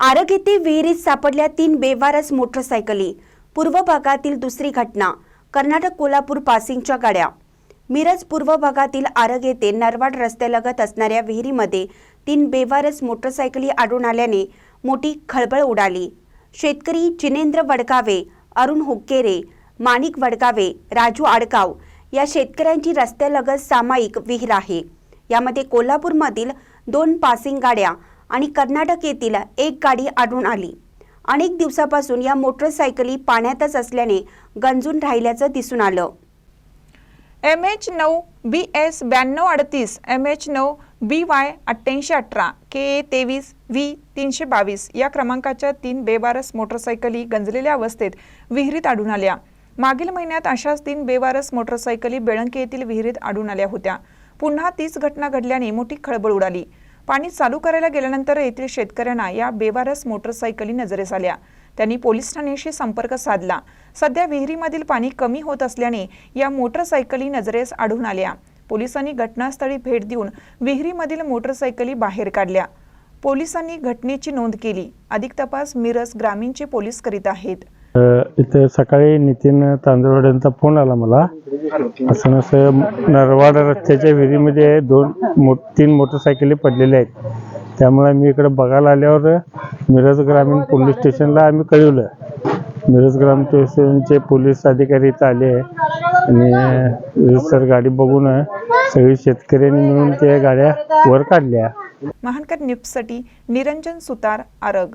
आरग येथे विहिरीत सापडल्या तीन बेवारस मोटरसायकली. पूर्व भागातील दुसरी घटना कर्नाटक कोल्हापूर पासिंगच्या गाड्या. मिरज पूर्व भागातील आरग येथे नरवाड रस्त्यालगत असणाऱ्या विहिरीमध्ये तीन बेवारस मोटरसायकली आढळून आल्याने मोठी खळबळ उडाली. शेतकरी जिनेंद्र वडकावे अरुण हुक्केरे माणिक वडकावे राजू आडकाव या शेतकऱ्यांची रस्त्यालगत सामायिक विहीर आहे. यामध्ये कोल्हापूरमधील दोन पासिंग गाड्या आणि कर्नाटक येथील एक गाडी आढळून आली. अनेक दिवसापासून या मोटरसायकली पाण्यातच असल्याने गंजून राहिल्याचं दिसून आलं. एम एच नऊ बी एस ब्याण्णव अडतीस एम एच नऊ बी वाय अठ्ठ्याऐंशी अठरा के ए तेवीस व्ही तीनशे बावीस या क्रमांकाच्या तीन बेवारस मोटरसायकली गंजलेल्या अवस्थेत विहिरीत आढळून आल्या. मागील महिन्यात अशाच तीन बेवारस मोटरसायकली बेळंकी येथील विहिरीत आढळून आल्या होत्या. पुन्हा तीच घटना घडल्याने मोठी खळबळ उडाली. पाणी चालू करायला गेल्यानंतर येथील शेतकऱ्यांना या बेवारस मोटरसायकली नजरेस आल्या. त्यांनी पोलीस ठाण्याशी संपर्क साधला. सध्या विहिरीमधील पाणी कमी होत असल्याने या मोटरसायकली नजरेस आढळून आल्या. पोलिसांनी घटनास्थळी भेट देऊन विहिरीमधील मोटरसायकली बाहेर काढल्या. पोलिसांनी घटनेची नोंद केली. अधिक तपास मिरज ग्रामीणचे पोलीस करीत आहेत. इथे सकाळी नितीन तांदूळवाड्यांचा फोन आला मला. असं असं नरवाड रस्त्याच्या विहिरीमध्ये दोन मो तीन मोटरसायकली पडलेल्या आहेत. त्यामुळे मी इकडे बघायला आल्यावर मिरज ग्रामीण पोलीस स्टेशनला आम्ही कळवलं. मिरज ग्रामीण स्टेशनचे पोलीस अधिकारी इथं आले आणि सर गाडी बघून सगळी शेतकऱ्यांनी मिळून त्या गाड्या वर काढल्या. महानकर न्यूजसाठी निरंजन सुतार आरग.